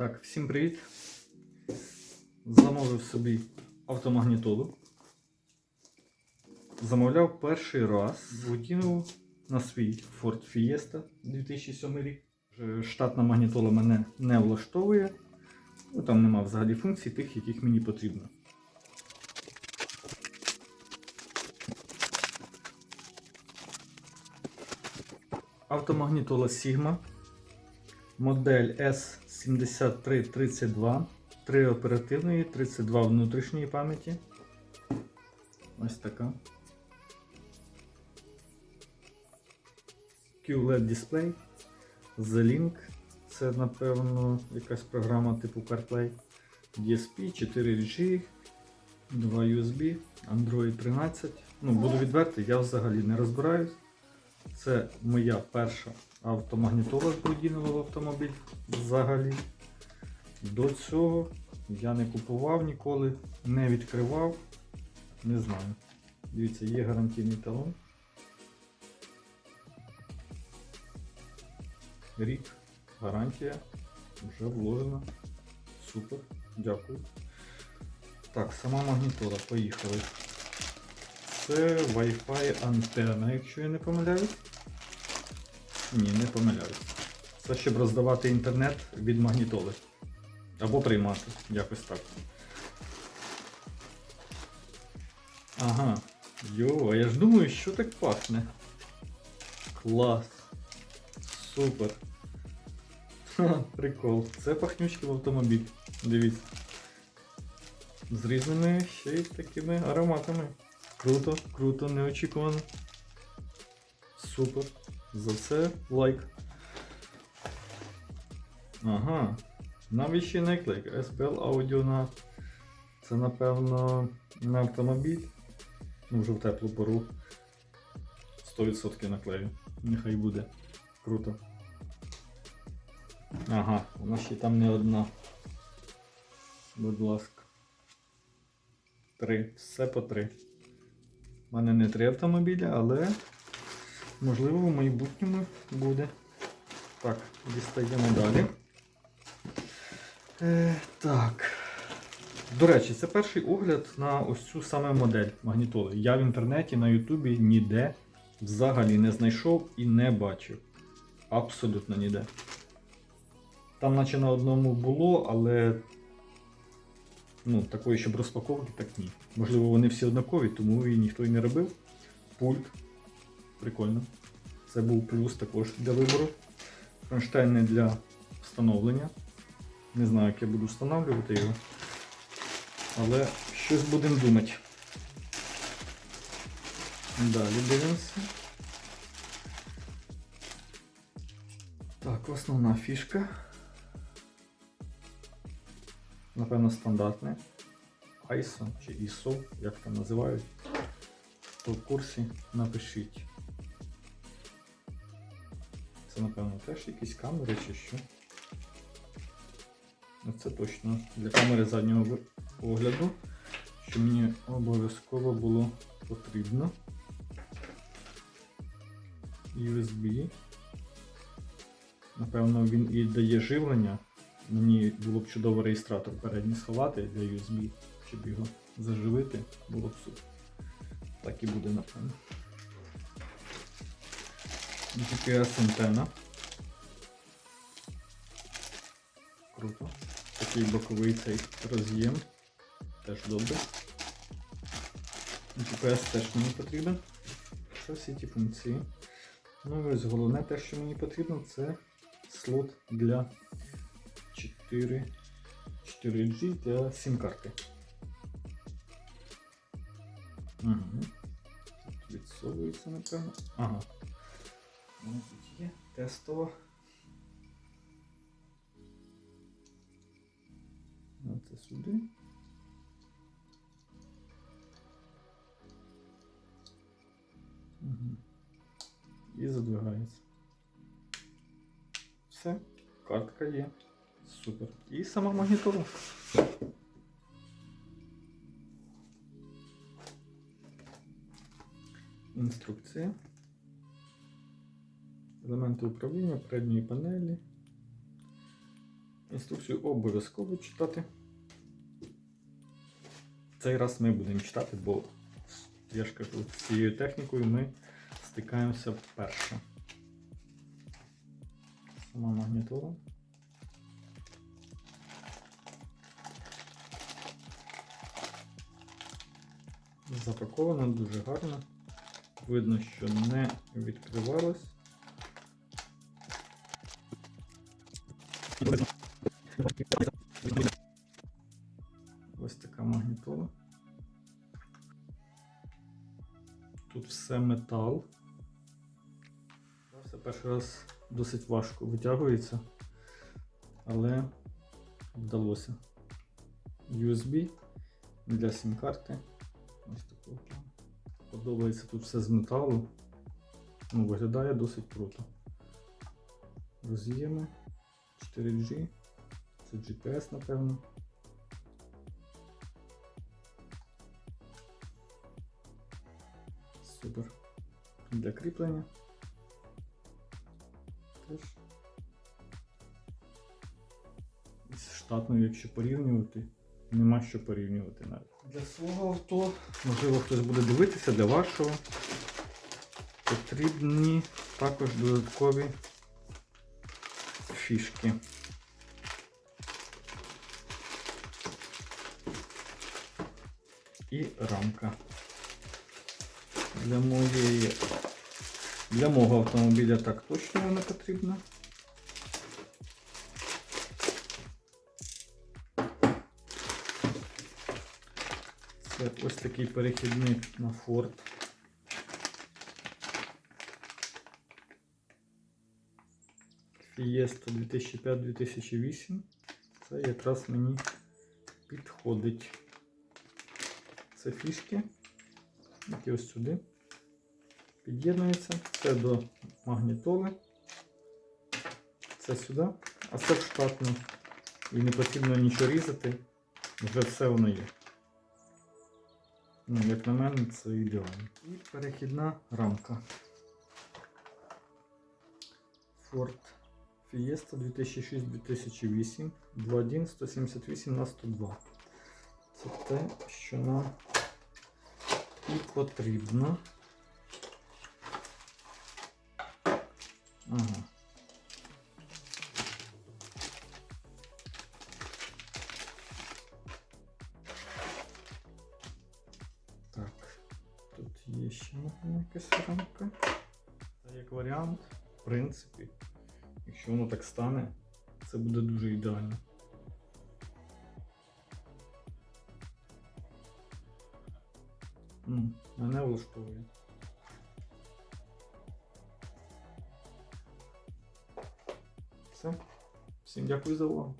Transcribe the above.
Так, всім привіт. Замовив собі автомагнітолу. Замовляв перший раз. Викинув на свій Ford Fiesta 2007 рік. Штатна магнітола мене не влаштовує. Ну, там нема взагалі функцій тих, яких мені потрібно. Автомагнітола Sigma. Модель S7332. 3 оперативної, 32 внутрішньої пам'яті. Ось така. QLED дисплей. The-Link. Це, напевно, якась програма типу CarPlay. DSP, 4G, 2 USB, Android 13. Ну, буду відвертий, я взагалі не розбираюсь. Це моя перша автомагнітола в автомобіль взагалі. До цього я не купував ніколи, не відкривав. Не знаю. Дивіться, є гарантійний талон. Рік, гарантія. Вже вложена. Супер. Дякую. Так, сама магнітола, поїхали. Це Wi-Fi антенна, якщо я не помиляюсь. Ні, не помиляюсь. Це щоб роздавати інтернет від магнітоли. Або приймати, якось так. Ага. Йо, я ж думаю, що так пахне. Клас. Супер. Ха, прикол. Це пахнючки в автомобіль. Дивіться. З різними ще й такими ароматами. Круто, круто, неочікувано. Супер. За це лайк. Ага. Навіть ще наклейка. SPL Audio на. Це напевно на автомобіль. Ну, вже в теплу пору. 100% наклею. Нехай буде. Круто. Ага, вона ще там не одна. Будь ласка. Три. Все по три. У мене не три автомобіля, але можливо в майбутньому буде. Так, дістаємо далі. Е, так. До речі, це перший огляд на ось цю саме модель магнітоли. Я в інтернеті на Ютубі ніде взагалі не знайшов і не бачив. Абсолютно ніде. Там, наче на одному було, але ну, такої, щоб розпаковувати, так ні. Можливо, вони всі однакові, тому і ніхто і не робив. Пульт. Прикольно. Це був плюс також для вибору. Кронштейни для встановлення. Не знаю, як я буду встановлювати його. Але щось будемо думати. Далі дивимося. Так, основна фішка. Напевно, стандартне. ISO чи ISO, як там називають. Хто в курсі, напишіть. Це, напевно, теж якісь камери чи що. Ну, Це точно для камери заднього огляду, що мені обов'язково було потрібно. USB. Напевно, він і дає живлення. Мені було б чудово реєстратор передній сховати для USB, щоб його заживити, було б супер. Так і буде, напевно. GPS антенна. Круто. Такий боковий цей роз'єм. Теж добре. GPS теж мені потрібен. Це всі ті функції. Ну і ось головне те, що мені потрібно, це слот для 4, 4G для сім-карти. Угу. Відсовується, напевно. Ага. Тут є тестова. Ну, Це сюди. Угу. І задвигається. Все, картка є. Супер. І сама магнітола. Інструкція. Елементи управління передньої панелі. Інструкцію обов'язково читати. Цей раз ми будемо читати, бо я ж кажу, з цією технікою ми стикаємося вперше. Сама магнітола. Запакована дуже гарно. Видно, що не відкривалось. Ось така магнітола. Тут все метал. Все перший раз досить важко витягується, але вдалося. USB для сім-карти. Ось такого. Подобається тут все з металу. Ну, виглядає досить круто. Роз'єми 4G. Це GPS, напевно. Супер. Для кріплення. Теж. З штатною, якщо порівнювати, нема що порівнювати навіть. Для свого авто, можливо, хтось буде дивитися, для вашого. Потрібні також додаткові фішки. І рамка. Для моєї для мого автомобіля так точно вона потрібна. Це ось такий перехідник на Ford. Fiesta 2005-2008. Це якраз мені підходить. Це фішки, які ось сюди під'єднуються. Це до магнітоли. Це сюди, а це в штатну. І не потрібно нічого різати. Вже все воно є. Ну, як на мене, це ідеально. І перехідна рамка. Ford Fiesta 2006-2008 2.1 178 на 102. Це те, що нам і потрібно. Ага. Так, тут є ще якась рамка. Як варіант, в принципі, якщо воно так стане, це буде дуже ідеально. Мене влаштовує. Все. Всім дякую за увагу.